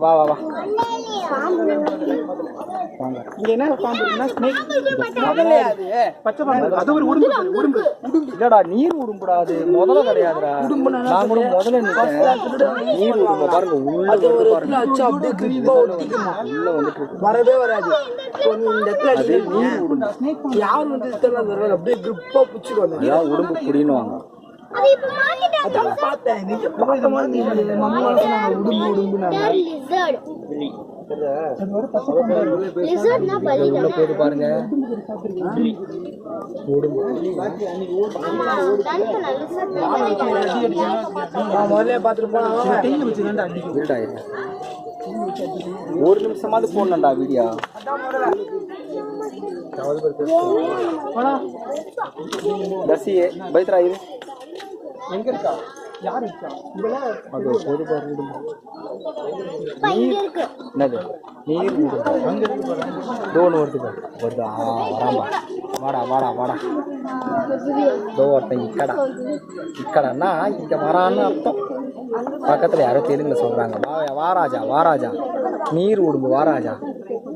வா வா வா. இங்க என்ன பாம்பு இருக்குன்னா ஸ்னேக் முதல்ல அது. பச்சை பாம்பு. அது ஒரு உடும்பு. உடும்பு. இல்லடா நீர் உடும்புடா அது. முதல்ல கிடையாதுடா. நான் கூட முதல்ல நீர் உடும்ப பாருங்க. உள்ள பாருங்க. அச்சா அப்படியே கிரிப்பா ஒட்டிக்குமா? உள்ள வந்துட்டு. வரவே வராது. இந்த இடத்துல அடிக்கிறீங்க யார் வந்து தெரியல அப்படியே கிரிப்பா பிடிச்சிருவாங்க அதான் உடும்பு புடினுவாங்க அதான் பார்த்தேன். நீங்க பார்த்த மாதிரி நீங்க மம்மா சொன்னாங்க உடும்பு உடும்பு லிசர்ட்னா பலி உள்ள போயிட்டு பாருங்க. முதல்ல பார்த்துட்டு போனா. ஒரு நிமிஷமாவது போடணும்டா வீடியோ. தசி பைத்ரா இரு. எங்க இருக்கா? யார் இருக்கா? இவள அது பொது பாரு இருக்கு. என்னது? நீர் தோணு வருது பாரு. வருது. ஆ வராம்பா வாடா வாடா வாடா. தோ ஒருத்தன் இக்கடா. இக்கடன்னா இங்க வரான்னு அர்த்தம். பக்கத்துல யாரோ தெலுங்குல சொல்றாங்க. வா வாராஜா வாராஜா நீர் உடும்பு வாராஜா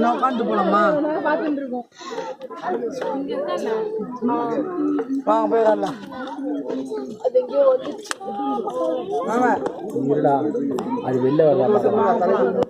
ஒன்னா உட்காந்து போலாமா வாங்க போய் வரலாம் இருடா. அது வெளில வரலாம்